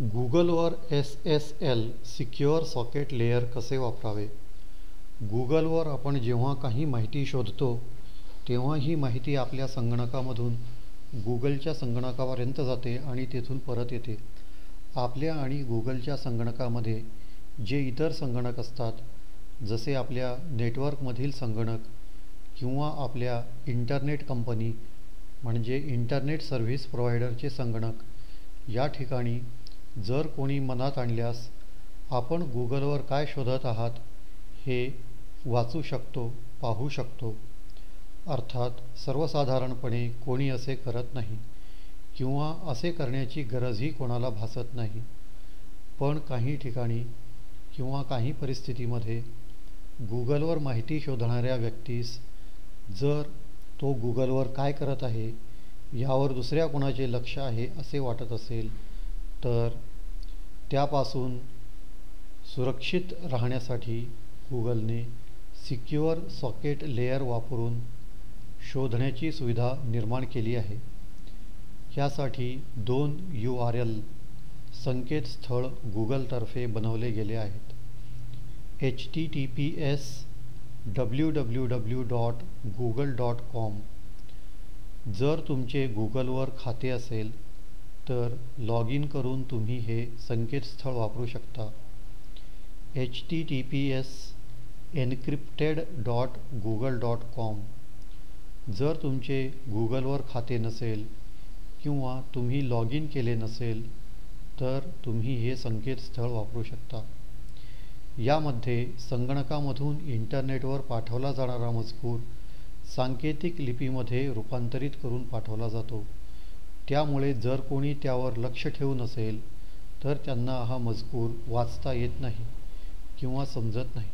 गुगलवर S S L secure socket layer कसे वापरावे? गुगलवर आपण जेव्हा काही माहिती शोधतो तेव्हा ही माहिती आपल्या संगणकामधून गुगलच्या संगणकापर्यंत जाते आणि तेथून परत येते. आपल्या आणि गुगलच्या संगणकामध्ये जे इतर संगणक असतात जसे आपल्या नेटवर्कमधील संगणक किंवा आपल्या इंटरनेट कंपनी म्हणजे इंटरनेट सर्व्हिस प्रोव्हायडरचे संगणक या ठिकाणी जर कोणी मनात आणल्यास आपण गुगलवर काय शोधत आहात हे वाचू शकतो पाहू शकतो. अर्थात सर्वसाधारणपणे कोणी असे करत नाही किंवा असे करण्याची गरजही कोणाला भासत नाही. पण काही ठिकाणी किंवा काही परिस्थितीमध्ये गुगलवर माहिती शोधणाऱ्या व्यक्तीस जर तो गुगलवर काय करत आहे यावर दुसऱ्या कोणाचे लक्ष आहे असे वाटत असेल तर त्यापासून सुरक्षित राहण्यासाठी गुगलने सिक्युअर सॉकेट लेयर वापरून शोधण्याची सुविधा निर्माण केली आहे. यासाठी दोन यू आर एल संकेतस्थळ गुगलतर्फे बनवले गेले आहेत. H T T P S W W W dot Google dot com जर तुमचे गुगलवर खाते असेल तर लॉग इन करून तुम्ही हे संकेतस्थळ वापरू शकता. H T T P S encrypted dot Google dot com जर तुमचे गुगलवर खाते नसेल किंवा तुम्ही लॉग इन केले नसेल तर तुम्ही हे संकेतस्थळ वापरू शकता. यामध्ये संगणकामधून इंटरनेटवर पाठवला जाणारा मजकूर सांकेतिक लिपीमध्ये रूपांतरित करून पाठवला जातो. त्यामुळे जर कोणी त्यावर लक्ष ठेवून असेल तर त्यांना हा मजकूर वाचता येत नाही किंवा समजत नाही.